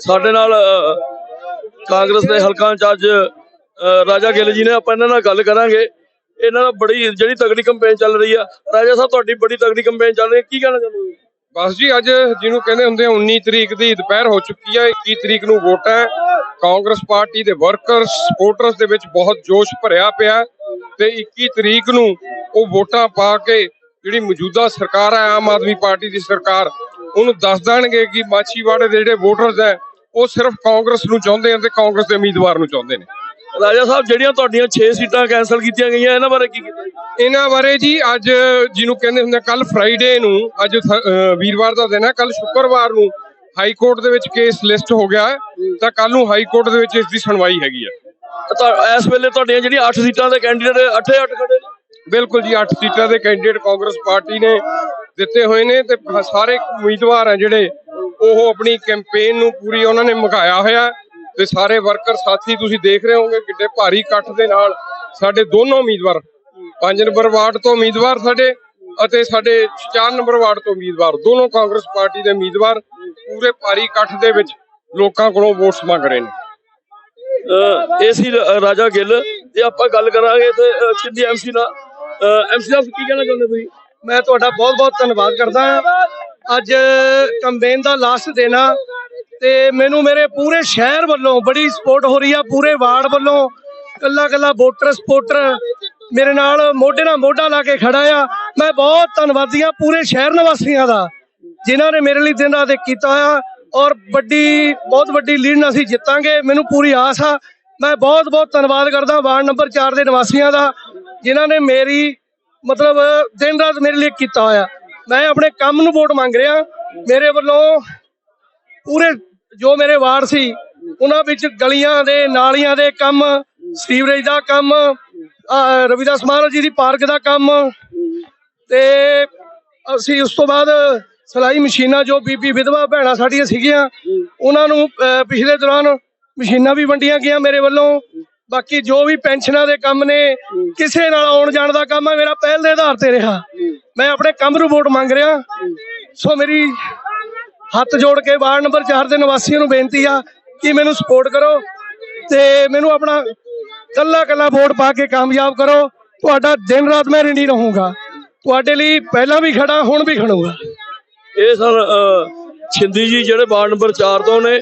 ਸਾਡੇ ਨਾਲ ਅ, ਕਾਂਗਰਸ ਦੇ ਹਲਕਾ ਇੰਚਾਰਜ ਰਾਜਾ ਗਿੱਲ ਜੀ ਨੇ ਆਪਾਂ ਇਹਨਾਂ ਨਾਲ ਗੱਲ ਕਰਾਂਗੇ। ਇਹਨਾਂ ਦਾ ਬੜੀ ਜਿਹੜੀ ਤਗੜੀ ਕੰਪੇਨ ਚੱਲ ਰਹੀ ਆ। ਰਾਜਾ ਸਾਹਿਬ ਤੁਹਾਡੀ ਬੜੀ ਤਗੜੀ ਕੰਪੇਨ ਚੱਲ ਰਹੀ ਹੈ ਕੀ ਕਹਿਣਾ ਚਾਹੁੰਦੇ ਬਸ ਜੀ ਅੱਜ ਜਿਹਨੂੰ ਕਹਿੰਦੇ ਹੁੰਦੇ 19 ਤਰੀਕ ਦੀ ਦੁਪਹਿਰ ਹੋ ਚੁੱਕੀ ਹੈ 21 ਤਰੀਕ ਨੂੰ ਵੋਟ ਹੈ। ਕਾਂਗਰਸ ਪਾਰਟੀ ਦੇ ਵਰਕਰ ਸਪੋਰਟਰਸ ਦੇ ਵਿੱਚ ਬਹੁਤ ਜੋਸ਼ ਭਰਿਆ ਪਿਆ ਤੇ 21 ਤਰੀਕ ਨੂੰ ਉਹ ਵੋਟਾਂ ਪਾ ਕੇ ਜਿਹੜੀ ਮੌਜੂਦਾ ਸਰਕਾਰ ਹੈ ਆਮ ਆਦਮੀ ਪਾਰਟੀ ਦੀ ਸਰਕਾਰ ਉਹਨੂੰ ਦੱਸ ਦੇਣਗੇ ਕਿ ਮਾਛੀਵਾੜੇ ਦੇ ਜਿਹੜੇ ਵੋਟਰਸ ਹੈ ਉਹ ਸਿਰਫ ਕਾਂਗਰਸ ਨੂੰ ਚਾਹੁੰਦੇ ਹਨ ਤੇ ਕਾਂਗਰਸ ਦੇ ਉਮੀਦਵਾਰ ਨੂੰ ਚਾਹੁੰਦੇ ਨੇ। ਰਾਜਾ ਸਾਹਿਬ ਜਿਹੜੀਆਂ ਤੁਹਾਡੀਆਂ 6 ਸੀਟਾਂ ਕੈਨਸਲ ਕੀਤੀਆਂ ਗਈਆਂ ਇਹਨਾਂ ਬਾਰੇ ਕੀ? ਇਹਨਾਂ ਬਾਰੇ ਜੀ ਅੱਜ ਜਿਹਨੂੰ ਕਹਿੰਦੇ ਹੁੰਦੇ ਕੱਲ ਫਰਾਈਡੇ ਨੂੰ ਅੱਜ ਵੀਰਵਾਰ ਦਾ ਦਿਨ ਹੈ ਕੱਲ ਸ਼ੁੱਕਰਵਾਰ ਨੂੰ ਹਾਈ ਕੋਰਟ ਦੇ ਵਿੱਚ ਕੇਸ ਲਿਸਟ ਹੋ ਗਿਆ ਤਾਂ ਕੱਲ ਨੂੰ ਹਾਈ ਕੋਰਟ ਦੇ ਵਿੱਚ ਇਸ ਦੀ ਸੁਣਵਾਈ ਹੈਗੀ ਹੈ। ਤਾਂ ਇਸ ਵੇਲੇ ਤੁਹਾਡੀਆਂ ਜਿਹੜੀਆਂ 8 ਸੀਟਾਂ ਦੇ ਕੈਂਡੀਡੇਟ 8 8 ਖੜੇ ਨੇ? ਬਿਲਕੁਲ ਜੀ 8 ਸੀਟਾਂ ਦੇ ਕੈਂਡੀਡੇਟ ਕਾਂਗਰਸ ਪਾਰਟੀ ਨੇ ਦਿੱਤੇ ਹੋਏ ਨੇ ਤੇ ਸਾਰੇ ਉਮੀਦਵਾਰ ਆ ਜਿਹੜੇ ਉਹ ਆਪਣੀ ਕੈਂਪੇਨ ਨੂੰ ਪੂਰੀ ਉਹਨਾਂ ਨੇ ਮਗਾਇਆ ਹੋਇਆ ਤੇ ਸਾਰੇ ਵਰਕਰ ਸਾਥੀ ਤੁਸੀਂ ਦੇਖ ਰਹੇ ਹੋਵੋਗੇ ਕਿੱਡੇ ਭਾਰੀ ਇਕੱਠ ਦੇ ਨਾਲ ਸਾਡੇ ਦੋਨੋਂ ਉਮੀਦਵਾਰ 5 ਨੰਬਰ ਵਾਰਡ ਤੋਂ ਉਮੀਦਵਾਰ ਸਾਡੇ ਅਤੇ ਸਾਡੇ 4 ਨੰਬਰ ਵਾਰਡ ਤੋਂ ਉਮੀਦਵਾਰ ਦੋਨੋਂ ਕਾਂਗਰਸ ਪਾਰਟੀ ਦੇ ਉਮੀਦਵਾਰ ਪੂਰੇ ਭਾਰੀ ਇਕੱਠ ਦੇ ਵਿੱਚ ਲੋਕਾਂ ਕੋਲੋਂ ਵੋਟਸ ਮੰਗ ਰਹੇ ਨੇ। ਇਹ ਸੀ ਰਾਜਾ ਗਿੱਲ ਜੇ ਆਪਾਂ ਗੱਲ ਕਰਾਂਗੇ ਤੇ ਅ, ਐਮਸੀ ਨਾਲ ਐਮਸੀ ਸਾਹਿਬ ਕੀ ਕਹਿਣਾ ਚਾਹੁੰਦੇ ਤੁਸੀਂ? ਮੈਂ ਤੁਹਾਡਾ ਬਹੁਤ ਬਹੁਤ ਧੰਨਵਾਦ ਕਰਦਾ ਹਾਂ। ਅੱਜ ਕੰਬੇਨ ਦਾ ਲਾਸਟ ਦਿਨ ਆ ਤੇ ਮੈਨੂੰ ਮੇਰੇ ਪੂਰੇ ਸ਼ਹਿਰ ਵੱਲੋਂ ਬੜੀ ਸਪੋਰਟ ਹੋ ਰਹੀ ਆ, ਪੂਰੇ ਵਾਰਡ ਵੱਲੋਂ। ਕੱਲਾ ਕੱਲਾ ਵੋਟਰ ਸਪੋਰਟਰ ਮੇਰੇ ਨਾਲ ਮੋਢੇ ਨਾਲ ਮੋਢਾ ਲਾ ਕੇ ਖੜਾ ਆ। ਮੈਂ ਬਹੁਤ ਧੰਨਵਾਦੀ ਆ ਪੂਰੇ ਸ਼ਹਿਰ ਨਿਵਾਸੀਆਂ ਦਾ, ਜਿਨ੍ਹਾਂ ਨੇ ਮੇਰੇ ਲਈ ਦਿਨ ਰਾਤ ਕੀਤਾ ਆ ਔਰ ਵੱਡੀ, ਬਹੁਤ ਵੱਡੀ ਲੀਡ ਨਾਲ ਅਸੀਂ ਜਿੱਤਾਂਗੇ, ਮੈਨੂੰ ਪੂਰੀ ਆਸ ਆ। ਮੈਂ ਬਹੁਤ ਬਹੁਤ ਧੰਨਵਾਦ ਕਰਦਾ ਵਾਰਡ ਨੰਬਰ 4 ਦੇ ਨਿਵਾਸੀਆਂ ਦਾ, ਜਿਨ੍ਹਾਂ ਨੇ ਮੇਰੀ ਮਤਲਬ ਦਿਨ ਰਾਤ ਮੇਰੇ ਲਈ ਕੀਤਾ ਹੋਇਆ। ਮੈਂ ਆਪਣੇ ਕੰਮ ਨੂੰ ਵੋਟ ਮੰਗ ਰਿਹਾ। ਮੇਰੇ ਵੱਲੋਂ ਪੂਰੇ ਜੋ ਮੇਰੇ ਵਾਰਡ ਸੀ, ਉਹਨਾਂ ਵਿੱਚ ਗਲੀਆਂ ਦੇ, ਨਾਲੀਆਂ ਦੇ ਕੰਮ, ਸੀਵਰੇਜ ਦਾ ਕੰਮ ਰਵਿਦਾਸ ਮਹਾਰਾਜ ਜੀ ਦੀ ਪਾਰਕ ਦਾ ਕੰਮ ਤੇ ਅਸੀਂ ਉਸ ਤੋਂ ਬਾਅਦ ਸਲਾਈ ਮਸ਼ੀਨਾਂ ਜੋ ਬੀਬੀ ਵਿਧਵਾ ਭੈਣਾਂ ਸਾਡੀਆਂ ਸੀਗੀਆਂ, ਉਹਨਾਂ ਨੂੰ ਅਹ ਪਿਛਲੇ ਦੌਰਾਨ ਮਸ਼ੀਨਾਂ ਵੀ ਵੰਡੀਆਂ ਗਈਆਂ ਮੇਰੇ ਵੱਲੋਂ। ਬਾਕੀ ਜੋ ਵੀ ਪੈਨਸ਼ਨਾਂ ਦੇ ਕੰਮ ਨੇ, ਕਿਸੇ ਨਾਲ ਆਉਣ ਜਾਣ ਦਾ ਕੰਮ ਹੈ ਮੇਰਾ ਪਹਿਲ ਦੇ ਆਧਾਰ ਤੇ ਰਿਹਾ। ਮੈਂ ਆਪਣੇ ਕੰਮ ਨੂੰ ਵੋਟ ਮੰਗ ਰਿਹਾ। ਸੋ ਮੇਰੀ ਹੱਥ ਜੋੜ ਕੇ ਵਾਰਡ ਨੰਬਰ 4 ਦੇ ਨਿਵਾਸੀਆਂ ਨੂੰ ਬੇਨਤੀ ਆ ਕਿ ਮੈਨੂੰ ਸਪੋਰਟ ਕਰੋ ਤੇ ਮੈਨੂੰ ਆਪਣਾ ਕੱਲਾ ਕੱਲਾ ਵੋਟ ਪਾ ਕੇ ਕਾਮਯਾਬ ਕਰੋ। ਤੁਹਾਡਾ ਦਿਨ ਰਾਤ ਮੈਂ ਰਣੀ ਰਹੂੰਗਾ। ਤੁਹਾਡੇ ਲਈ ਪਹਿਲਾਂ ਵੀ ਖੜਾ, ਹੁਣ ਵੀ ਖੜੂੰਗਾ। ਇਹ ਸਰ ਛਿੰਦੀ ਜੀ ਜਿਹੜੇ ਵਾਰਡ ਨੰਬਰ 4 ਤੋਂ ਨੇ